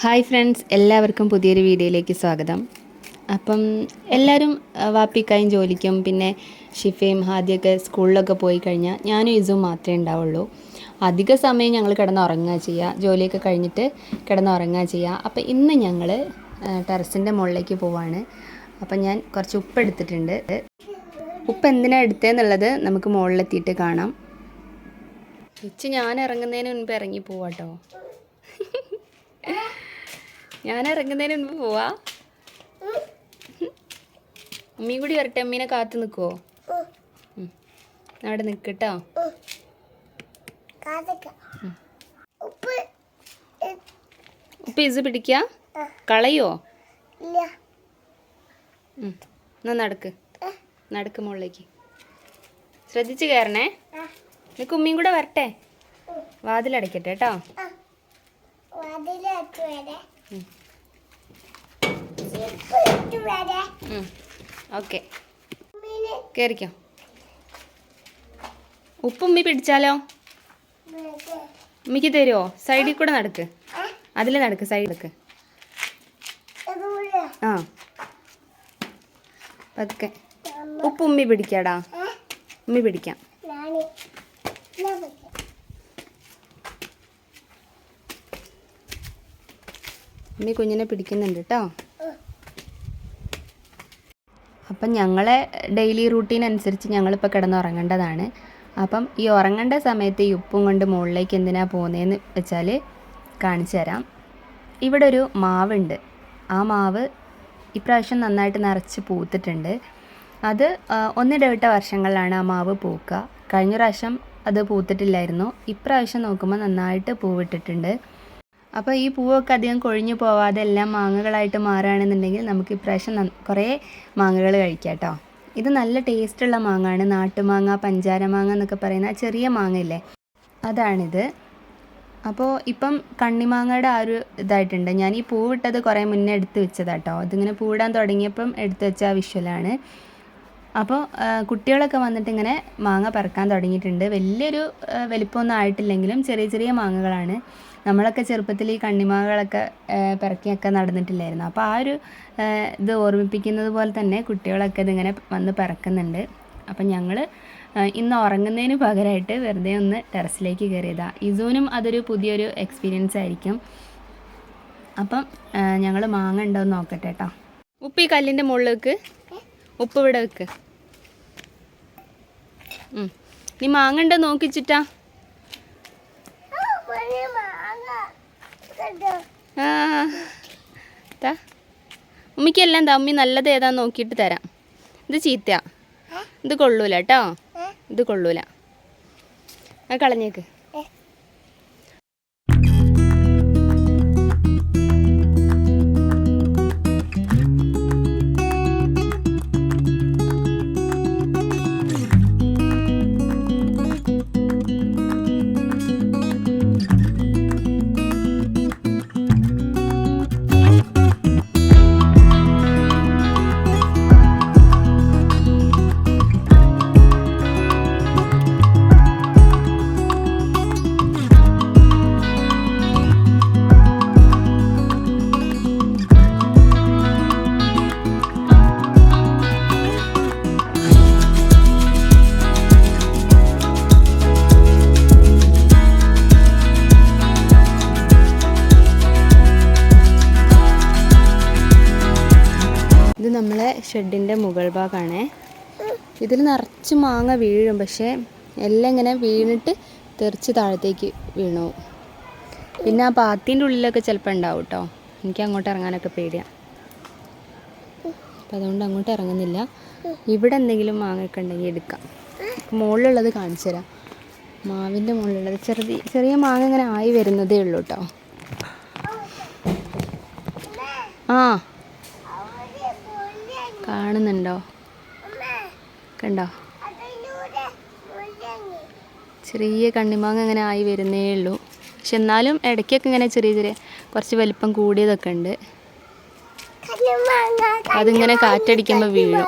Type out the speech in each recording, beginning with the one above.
Hi friends എല്ലാവർക്കും പുതിയൊരു വീഡിയോയിലേക്ക് സ്വാഗതം. അപ്പം എല്ലാവരും വാപ്പിക്കായും ജോലിക്കും പിന്നെ ഷിഫയും ഹാദിയൊക്കെ സ്കൂളിലൊക്കെ പോയി കഴിഞ്ഞാൽ ഞാനും ഇസും മാത്രമേ ഉണ്ടാവുള്ളൂ. അധിക സമയം ഞങ്ങൾ കിടന്നുറങ്ങുക ചെയ്യുക ജോലിയൊക്കെ കഴിഞ്ഞിട്ട് കിടന്നുറങ്ങുക ചെയ്യുക അപ്പം ഇന്ന് ഞങ്ങൾ ടെറസിന്റെ മുകളിലേക്ക് പോവാണ്. അപ്പം ഞാൻ കുറച്ച് ഉപ്പ് എടുത്തിട്ടുണ്ട്. ഉപ്പ് എന്തിനാണ് എടുത്തതെന്നുള്ളത് നമുക്ക് മുകളിലെത്തിയിട്ട് കാണാം. ഉച്ച ഞാൻ ഇറങ്ങുന്നതിന് മുൻപ് ഇറങ്ങി പോവാട്ടോ. ഞാൻ ഇറങ്ങുന്നതിന് മുൻപ് പോവാ. അമ്മയും കൂടി വരട്ടെ അമ്മീനെ കാത്തു നിൽക്കുവോ അവിടെ നിൽക്കട്ടോ. ഉപ്പ് ഇത് പിടിക്ക? കളയോ. എന്നാ നടക്ക്. നടക്ക് മുകളിലേക്ക്. ശ്രദ്ധിച്ച് കയറണേ. നിനക്ക് ഉമ്മയും കൂടെ വരട്ടെ. വാതിലടയ്ക്കട്ടെ കേട്ടോ. വാതിലത്ത് ഓക്കെ. കയറിക്കോ ഉപ്പ് ഉമ്മി പിടിച്ചാലോ? ഉമ്മിക്ക് തരുമോ സൈഡിൽ കൂടെ നടക്ക്. അതിൽ നടക്ക് ഇതുപോലെ ആ. പതുക്കെ. ഉപ്പ് ഉമ്മി പിടിക്കാടാ. ഉമ്മി പിടിക്കാം നാണി ഇല്ല വെച്ച് ഉമ്മി കുഞ്ഞിനെ പിടിക്കുന്നുണ്ട് കേട്ടോ അപ്പം ഞങ്ങളെ ഡെയിലി റൂട്ടീൻ അനുസരിച്ച് ഞങ്ങളിപ്പോൾ കിടന്നുറങ്ങേണ്ടതാണ്. അപ്പം ഈ ഉറങ്ങേണ്ട സമയത്ത് ഈ ഉപ്പും കൊണ്ട് മുകളിലേക്ക് എന്തിനാണ് പോകുന്നതെന്ന് വെച്ചാൽ കാണിച്ചു തരാം. ഇവിടെ ഒരു മാവുണ്ട്. ആ മാവ് ഇപ്രാവശ്യം നന്നായിട്ട് നിറച്ച് പൂത്തിട്ടുണ്ട്. അത് ഒന്നിടവിട്ട വർഷങ്ങളിലാണ് ആ മാവ് പൂക്കുക കഴിഞ്ഞ പ്രാവശ്യം അത് പൂത്തിട്ടില്ലായിരുന്നു. ഇപ്രാവശ്യം നോക്കുമ്പോൾ നന്നായിട്ട് പൂവിട്ടിട്ടുണ്ട്. അപ്പോൾ ഈ പൂവൊക്കെ അധികം കൊഴിഞ്ഞു പോവാതെ എല്ലാം മാങ്ങകളായിട്ട് മാറുകയാണെന്നുണ്ടെങ്കിൽ നമുക്ക് ഇപ്രാവശ്യം കുറേ മാങ്ങകൾ കഴിക്കാം കേട്ടോ. ഇത് നല്ല ടേസ്റ്റുള്ള മാങ്ങയാണ് നാട്ടുമാങ്ങ പഞ്ചാര മാങ്ങ എന്നൊക്കെ പറയുന്ന ചെറിയ മാങ്ങയില്ലേ? അതാണിത്. അപ്പോൾ ഇപ്പം കണ്ണിമാങ്ങയുടെ ആ ഒരു ഇതായിട്ടുണ്ട്. ഞാൻ ഈ പൂവിട്ടത് കുറേ മുന്നേ എടുത്ത് വെച്ചതാട്ടോ. ഇതിങ്ങനെ പൂവിടാൻ തുടങ്ങിയപ്പം എടുത്ത് വെച്ച വിഷ്വലാണ് അപ്പോൾ കുട്ടികളൊക്കെ വന്നിട്ട് ഇങ്ങനെ മാങ്ങ പറക്കാൻ തുടങ്ങിയിട്ടുണ്ട്. വലിയൊരു വലിപ്പമൊന്നും ആയിട്ടില്ലെങ്കിലും ചെറിയ ചെറിയ മാങ്ങകളാണ്. നമ്മളൊക്കെ ചെറുപ്പത്തിൽ ഈ കണ്ണിമാങ്ങകളൊക്കെ പിറക്കിയൊക്കെ നടന്നിട്ടില്ലായിരുന്നു. അപ്പോൾ ആ ഒരു ഇത് ഓർമ്മിപ്പിക്കുന്നത് പോലെ തന്നെ കുട്ടികളൊക്കെ ഇതിങ്ങനെ വന്ന് പറക്കുന്നുണ്ട്. അപ്പം ഞങ്ങൾ ഇന്ന് ഉറങ്ങുന്നതിന് പകരമായിട്ട് വെറുതെ ഒന്ന് ടെറസിലേക്ക് കയറിയതാണ് ഇസൂനും അതൊരു പുതിയൊരു എക്സ്പീരിയൻസ് ആയിരിക്കും. അപ്പം ഞങ്ങൾ മാങ്ങ ഉണ്ടോ എന്ന് നോക്കട്ടെ കേട്ടോ ഉപ്പ് ഈ കല്ലിന്റെ മുകളിലേക്ക് ഉപ്പ് ഇവിടെ വെക്ക്. നീ മാങ്ങ ഉണ്ടോ നോക്കിച്ചിട്ടാ ഉമ്മിക്ക് എല്ലാം എന്താ ഉമ്മി നല്ലത് ഏതാന്ന് നോക്കിയിട്ട് തരാം. ഇത് ചീത്തയാ ഇത് കൊള്ളൂല കേട്ടോ. ഇത് കൊള്ളൂല. ആ കളഞ്ഞേക്ക്. ഷെഡിന്റെ മുകൾ ഭാഗമാണേ ഇതിൽ നിറച്ച് മാങ്ങ വീഴും പക്ഷേ എല്ലാം ഇങ്ങനെ വീണിട്ട് തെറിച്ച് താഴത്തേക്ക് വീണു. പിന്നെ ആ പാത്തിന്റെ ഉള്ളിലൊക്കെ ചിലപ്പോൾ ഉണ്ടാവും കേട്ടോ എനിക്ക് അങ്ങോട്ട് ഇറങ്ങാനൊക്കെ പേടിയാണ് അപ്പം അതുകൊണ്ട് അങ്ങോട്ട് ഇറങ്ങുന്നില്ല. ഇവിടെ എന്തെങ്കിലും മാങ്ങയൊക്കെ ഉണ്ടെങ്കിൽ എടുക്കാം. മുകളിലുള്ളത് കാണിച്ചു തരാം. മാവിന്റെ മുകളിലുള്ളത്. ചെറുതി ചെറിയ മാങ്ങ ഇങ്ങനെ ആയി വരുന്നതേ ഉള്ളൂ കേട്ടോ ആ. കാണുന്നുണ്ടോ? കണ്ടോ? ചെറിയ കണ്ണിമാങ്ങ ഇങ്ങനെ ആയി വരുന്നേ ഉള്ളൂ. പക്ഷെ എന്നാലും ഇടയ്ക്കൊക്കെ ഇങ്ങനെ ചെറിയ ചെറിയ കുറച്ച് വലിപ്പം കൂടിയതൊക്കെ ഉണ്ട്. അതിങ്ങനെ കാറ്റടിക്കുമ്പോൾ വീഴും.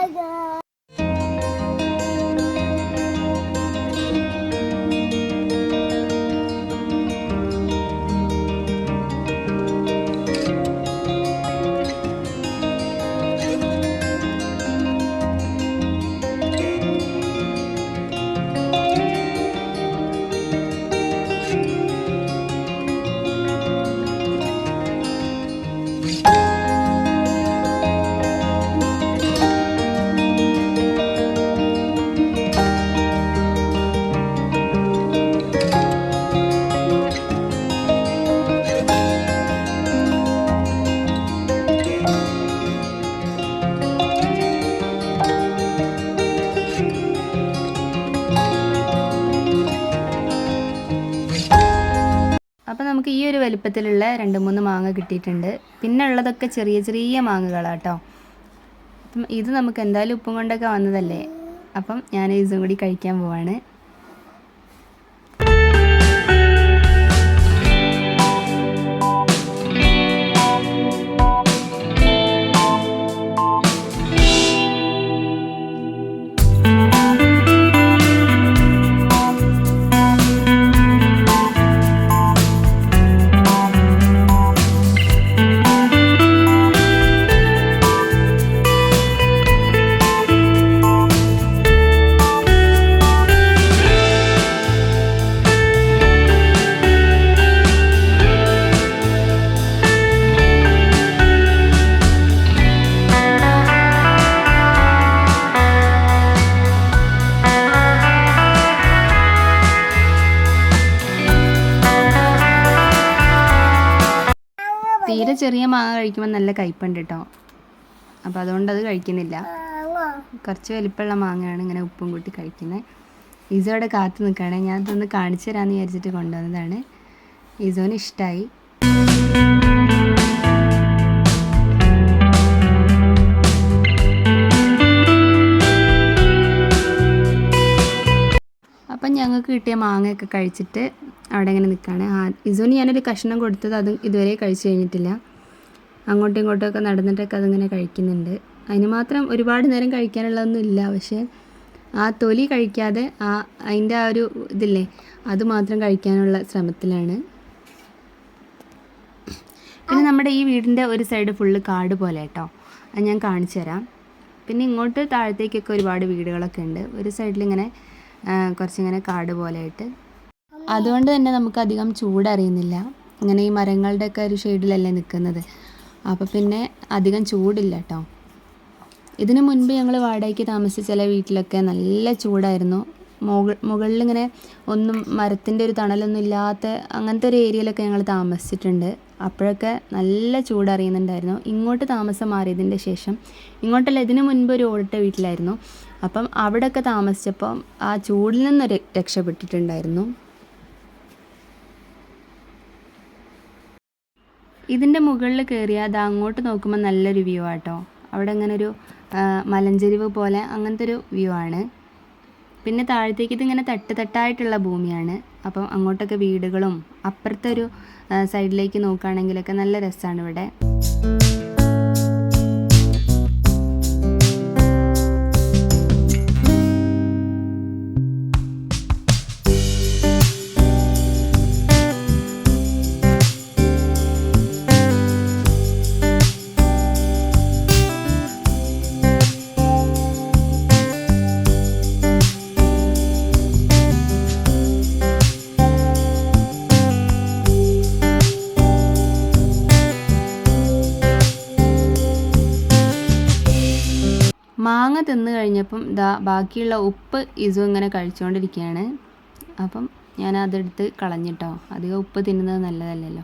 അപ്പോൾ നമുക്ക് ഈ ഒരു വലിപ്പത്തിലുള്ള രണ്ട് മൂന്ന് മാങ്ങ കിട്ടിയിട്ടുണ്ട്. പിന്നെ ഉള്ളതൊക്കെ ചെറിയ ചെറിയ മാങ്ങകളാട്ടോ. അപ്പം ഇത് നമുക്ക് എന്തായാലും ഉപ്പും കൊണ്ടൊക്കെ വന്നതല്ലേ? അപ്പം ഞാൻ ഇതും കൂടി കഴിക്കാൻ പോവാണ്. ചെറിയ മാങ്ങ കഴിക്കുമ്പോൾ നല്ല കയ്പുണ്ട് കേട്ടോ അപ്പോൾ അതുകൊണ്ട് അത് കഴിക്കുന്നില്ല. കുറച്ച് വലിപ്പമുള്ള മാങ്ങയാണ് ഇങ്ങനെ ഉപ്പും കൂട്ടി കഴിക്കുന്നത് ഇസോടെ കാത്തു നിൽക്കുകയാണ് ഞാൻ ഇതൊന്ന് കാണിച്ചു തരാമെന്ന് വിചാരിച്ചിട്ട് കൊണ്ടുവന്നതാണ്. ഇസോന് ഇഷ്ടമായി അപ്പം ഞങ്ങൾക്ക് കിട്ടിയ മാങ്ങയൊക്കെ കഴിച്ചിട്ട് അവിടെ ഇങ്ങനെ നിൽക്കുകയാണ് ഇസോന് ഞാനൊരു കഷ്ണം കൊടുത്തത് അത് ഇതുവരെ കഴിച്ചു കഴിഞ്ഞിട്ടില്ല. അങ്ങോട്ടും ഇങ്ങോട്ടും ഒക്കെ നടന്നിട്ടൊക്കെ അതിങ്ങനെ കഴിക്കുന്നുണ്ട്. അതിന് മാത്രം ഒരുപാട് നേരം കഴിക്കാനുള്ളതൊന്നും ഇല്ല. പക്ഷേ ആ തൊലി കഴിക്കാതെ ആ അതിന്റെ ആ ഒരു ഇതില്ലേ അത് മാത്രം കഴിക്കാനുള്ള ശ്രമത്തിലാണ്. പിന്നെ നമ്മുടെ ഈ വീടിന്റെ ഒരു സൈഡ് ഫുള്ള് കാട് പോലെ കേട്ടോ. അത് ഞാൻ കാണിച്ചു തരാം. പിന്നെ ഇങ്ങോട്ട് താഴത്തേക്കൊക്കെ ഒരുപാട് വീടുകളൊക്കെ ഉണ്ട്. ഒരു ആ, കുറച്ചിങ്ങനെ കാട് പോലെ ആയിട്ട്. അതുകൊണ്ട് തന്നെ നമുക്ക് അധികം ചൂടറിയുന്നില്ല. ഇങ്ങനെ ഈ മരങ്ങളുടെയൊക്കെ ഒരു ഷെയ്ഡിലല്ലേ നിൽക്കുന്നത്. അപ്പോൾ പിന്നെ അധികം ചൂടില്ല കേട്ടോ ഇതിനു മുൻപ് ഞങ്ങൾ വാടകയ്ക്ക് താമസിച്ച ചില വീട്ടിലൊക്കെ നല്ല ചൂടായിരുന്നു. മുകൾ മുകളിലിങ്ങനെ ഒന്നും മരത്തിന്റെ ഒരു തണലൊന്നും ഇല്ലാത്ത അങ്ങനത്തെ ഒരു ഏരിയയിലൊക്കെ ഞങ്ങൾ താമസിച്ചിട്ടുണ്ട്. അപ്പോഴൊക്കെ നല്ല ചൂടറിയുന്നുണ്ടായിരുന്നു. ഇങ്ങോട്ട് താമസം മാറിയതിന്റെ ശേഷം ഇങ്ങോട്ടല്ല ഇതിനു മുൻപ് ഒരു ഓടിട്ട വീട്ടിലായിരുന്നു. അപ്പം അവിടെയൊക്കെ താമസിച്ചപ്പം ആ ചൂടിൽ നിന്നൊരു രക്ഷപ്പെട്ടിട്ടുണ്ടായിരുന്നു. ഇതിന്റെ മുകളിൽ കയറിയാൽ അത് അങ്ങോട്ട് നോക്കുമ്പോൾ നല്ലൊരു വ്യൂ ആട്ടോ. അവിടെ അങ്ങനെ ഒരു മലഞ്ചെരിവ് പോലെ അങ്ങനത്തെ ഒരു വ്യൂ ആണ്. പിന്നെ താഴത്തേക്ക് ഇതിങ്ങനെ തട്ട് തട്ടായിട്ടുള്ള ഭൂമിയാണ്. അപ്പം അങ്ങോട്ടൊക്കെ വീടുകളും അപ്പുറത്തെ ഒരു സൈഡിലേക്ക് നോക്കുകയാണെങ്കിലൊക്കെ നല്ല രസമാണ് ഇവിടെ. മാങ്ങ തിന്ന് കഴിഞ്ഞപ്പം ദാ ബാക്കിയുള്ള ഉപ്പ് ഇസു ഇങ്ങനെ കഴിച്ചുകൊണ്ടിരിക്കുകയാണ് അപ്പം ഞാൻ അതെടുത്ത് കളഞ്ഞിട്ടോ? അധികം ഉപ്പ് തിന്നുന്നത് നല്ലതല്ലല്ലോ.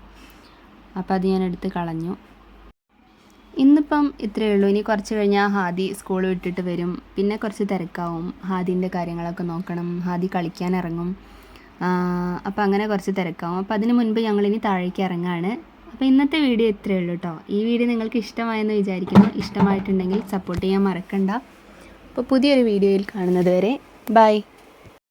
അപ്പം അത് ഞാൻ എടുത്ത് കളഞ്ഞു. ഇന്നിപ്പം ഇത്രയേ ഉള്ളൂ. ഇനി കുറച്ച് കഴിഞ്ഞാൽ ഹാദി സ്കൂൾ വിട്ടിട്ട് വരും. പിന്നെ കുറച്ച് തിരക്കാവും. ഹാദിന്റെ കാര്യങ്ങളൊക്കെ നോക്കണം. ഹാദി കളിക്കാൻ ഇറങ്ങും. അപ്പം അങ്ങനെ കുറച്ച് തിരക്കാവും. അപ്പം അതിന് മുൻപ് ഞങ്ങളിനി താഴേക്ക് ഇറങ്ങാണ്. അപ്പോൾ ഇന്നത്തെ വീഡിയോ ഇത്രയേ ഉള്ളൂ കേട്ടോ ഈ വീഡിയോ നിങ്ങൾക്ക് ഇഷ്ടമായെന്ന് വിചാരിക്കുന്നു. ഇഷ്ടമായിട്ടുണ്ടെങ്കിൽ സപ്പോർട്ട് ചെയ്യാൻ മറക്കണ്ട. അപ്പോൾ പുതിയൊരു വീഡിയോയിൽ കാണുന്നത് വരെ ബൈ